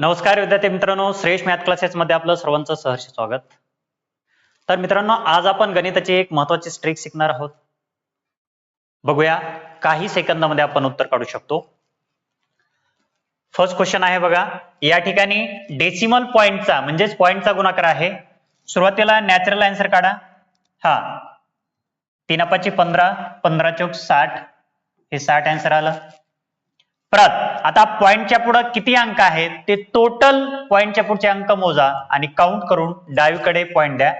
नमस्कार विद्यार्थी मित्रांनो श्रेष्ठ मॅथ क्लासेस मध्ये आपलं सर्वांचं सहर्ष स्वागत. तर मित्रांनो आज आपण गणिताची एक महत्वाची स्ट्रिक शिकणार आहोत. बघूया काही सेकंदामध्ये आपण उत्तर काढू शकतो. फर्स्ट क्वेश्चन आहे बघा या ठिकाणी डेसिमल पॉइंटचा म्हणजेच पॉइंटचा गुणाकार आहे. सुरुवातीला नॅचरल आन्सर काढा. हा. तीन अपाची पंधरा पंधरा चौक साठ. हे साठ आन्सर आलं. परत. आता पॉईंटच्या पुढे किती अंक आहेत? ते टोटल पॉईंटच्या पुढचे अंक मोजा आणि काउंट करून डावीकडे पॉईंट द्या.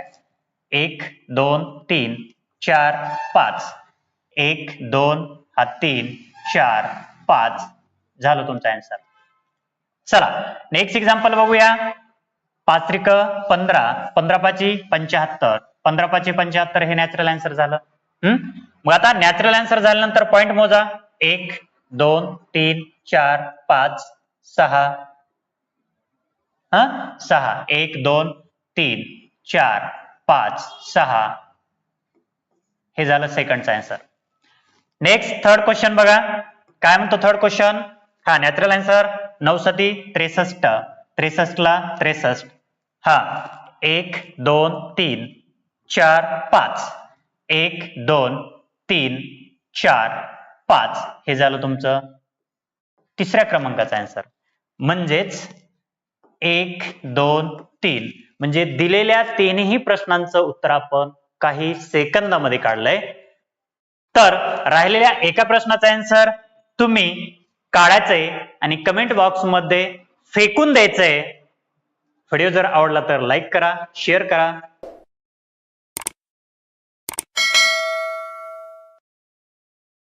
एक दोन तीन चार पाच. एक दोन हा तीन चार पाच. झालं तुमचा आन्सर चला नेक्स्ट एक्झाम्पल बघूया. पाच त्रिक पंधरा. पंधरा पाची पंच्याहत्तर. पंधरा पाची पंच्याहत्तर हे नॅचरल आन्सर झालं. हम्म मग आता नॅचरल आन्सर झाल्यानंतर पॉईंट मोजा. एक दोन तीन चार पाच सहा. हा? सहा. एक दोन तीन चार पाच सहा. हे झालं सेकंडचं आन्सर नेक्स्ट थर्ड क्वेश्चन बघा. काय म्हणतो थर्ड क्वेश्चन हा नॅचरल आन्सर नऊ सती त्रेसष्ट. त्रेसष्ट ला त्रेसष्ट. हा. एक दोन तीन चार पाच. एक दोन तीन चार. पाच हे झालं तुमचं. तिसऱ्या क्रमांकाचा आन्सर म्हणजेच एक दोन तीन. म्हणजे दिलेल्या तीनही प्रश्नांचं उत्तर आपण काही सेकंदामध्ये काढलंय. तर राहिलेल्या एका प्रश्नाचा आन्सर तुम्ही काढायचंय आणि कमेंट बॉक्समध्ये फेकून द्यायचंय. व्हिडिओ जर आवडला तर लाईक करा शेअर करा.